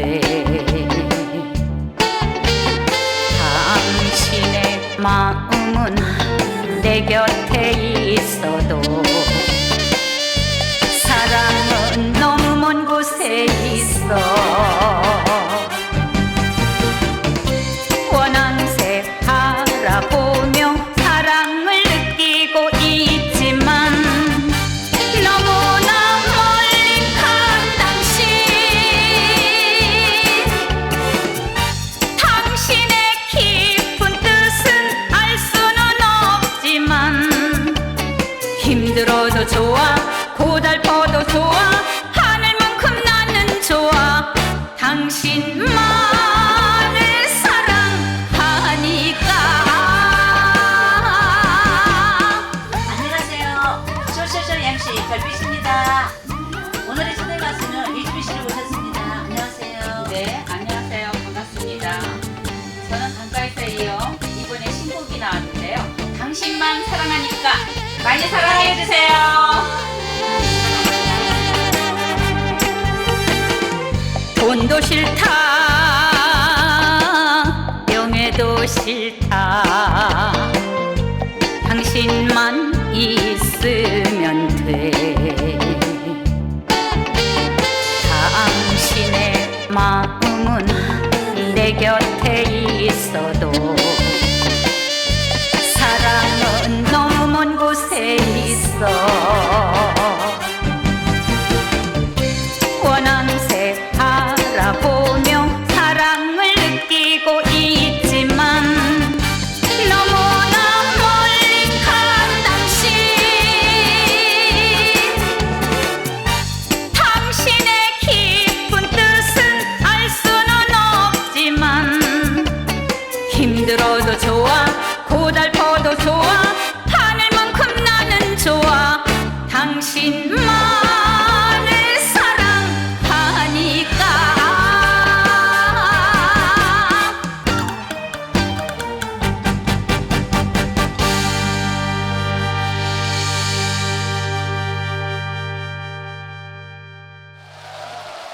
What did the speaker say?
면돼 당신의 마음은 내 곁에 있어도 사랑은 너무 먼 곳에 있어 좋아. 고달퍼도 좋아. 하늘만큼 나는 좋아. 당신만을 사랑하니까. 안녕하세요. 쇼쇼쇼 MC 별빛입니다. 오늘의 초대 가수는 이주미 씨를 모셨습니다. 안녕하세요. 네 안녕하세요. 반갑습니다. 저는 강가에서 이어 이번에 신곡이 나왔는데요. 당신만 사랑하니까 많이 사랑해주세요. 돈도 싫다. 명예도 싫다. 당신만 있으면 돼. 당신의 마음은 내 곁에 있어도 스테이 있어.